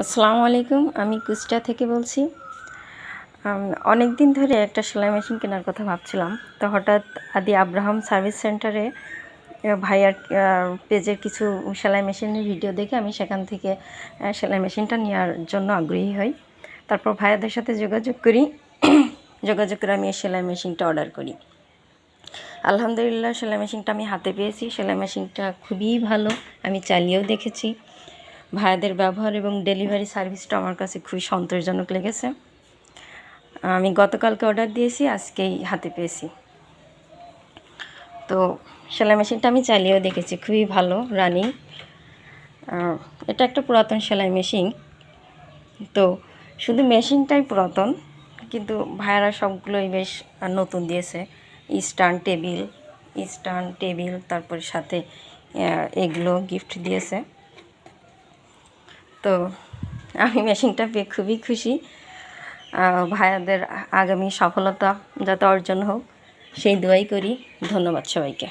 আসসালামু আলাইকুম, আমি কুষ্টা থেকে বলছি। অনেক দিন ধরে একটা সেলাই মেশিন কেনার কথা ভাবছিলাম। তো হঠাৎ আদি আব্রাহাম সার্ভিস সেন্টারে ভাইয়ার পেজের কিছু সেলাই মেশিনের ভিডিও দেখে আমি সেখান থেকে সেলাই মেশিনটা নেওয়ার জন্য আগ্রহী হই। তারপর ভাইয়াদের সাথে যোগাযোগ করি, যোগাযোগ করে আমি এই সেলাই মেশিনটা অর্ডার করি। আলহামদুলিল্লাহ, সেলাই মেশিনটা আমি হাতে পেয়েছি। সেলাই মেশিনটা খুবই ভালো, আমি চালিয়েও দেখেছি। ভাইয়াদের ব্যবহার এবং ডেলিভারি সার্ভিসটা আমার কাছে খুবই সন্তোষজনক লেগেছে। আমি গতকালকে অর্ডার দিয়েছি, আজকেই হাতে পেয়েছি। তো সেলাই মেশিনটা আমি চালিয়েও দেখেছি, খুবই ভালো রানিং এটা একটা পুরাতন সেলাই মেশিন। তো শুধু মেশিনটাই পুরাতন, কিন্তু ভাইয়ারা সবগুলোই বেশ নতুন দিয়েছে। স্টান টেবিল স্টান টেবিল তারপরে সাথে এগুলো গিফট দিয়েছে। তো আমি মেশিনটা পেয়ে খুবই খুশি। ভাইয়াদের আগামী সফলতা যাতে অর্জন হোক, সেই দোয়াই করি। ধন্যবাদ সবাইকে।